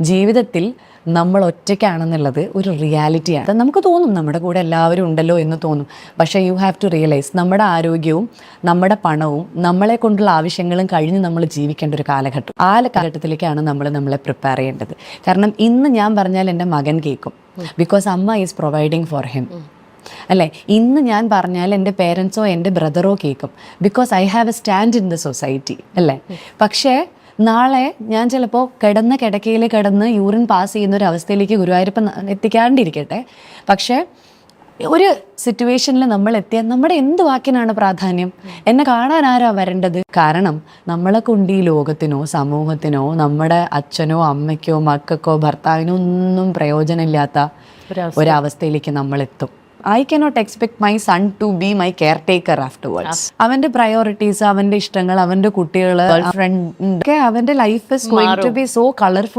ജീവിതത്തിൽ നമ്മൾ ഒറ്റയ്ക്കാണെന്നുള്ളത് ഒരു റിയാലിറ്റിയാണ്. നമുക്ക് തോന്നും നമ്മുടെ കൂടെ എല്ലാവരും ഉണ്ടല്ലോ എന്ന് തോന്നും. പക്ഷേ യു ഹാവ് ടു റിയലൈസ് നമ്മുടെ ആരോഗ്യവും നമ്മുടെ പണവും നമ്മളെ കൊണ്ടുള്ള ആവശ്യങ്ങളും കഴിഞ്ഞ് നമ്മൾ ജീവിക്കേണ്ട ഒരു കാലഘട്ടം. ആ കാലഘട്ടത്തിലേക്കാണ് നമ്മൾ നമ്മളെ പ്രിപ്പയർ ചെയ്യേണ്ടത്. കാരണം ഇന്ന് ഞാൻ പറഞ്ഞാൽ എന്റെ മകൻ കേൾക്കും. ബിക്കോസ് അമ്മ ഈസ് പ്രൊവൈഡിങ് ഫോർ ഹിം അല്ലേ? ഇന്ന് ഞാൻ പറഞ്ഞാൽ എന്റെ പേരൻസോ എന്റെ ബ്രദറോ കേൾക്കും. Because I have a stand in the society അല്ലേ? പക്ഷേ നാളെ ഞാൻ ചിലപ്പോൾ കിടന്ന് കിടക്കയിൽ കിടന്ന് യൂറിൻ പാസ് ചെയ്യുന്ന ഒരു അവസ്ഥയിലേക്ക് ഗുരുവായൂരപ്പൻ എത്തിക്കാണ്ടിരിക്കട്ടെ. പക്ഷേ ഒരു സിറ്റുവേഷനിൽ നമ്മൾ എത്തിയാൽ നമ്മുടെ എന്ത് വാക്കിനാണ് പ്രാധാന്യം? എന്നെ കാണാൻ ആരാ വരേണ്ടത്? കാരണം നമ്മളെ കൊണ്ട് ഈ ലോകത്തിനോ സമൂഹത്തിനോ നമ്മുടെ അച്ഛനോ അമ്മയ്ക്കോ മക്കൾക്കോ ഭർത്താവിനോ ഒന്നും പ്രയോജനമില്ലാത്ത ഒരവസ്ഥയിലേക്ക് നമ്മൾ എത്തും I cannot expect my son to be my caretaker afterwards അവന്റെ പ്രയോറിറ്റീസ് അവന്റെ ഇഷ്ടങ്ങൾ അവന്റെ കുട്ടികൾ ഫ്രണ്ട് ഒക്കെ അവന്റെ life is going to be so colourful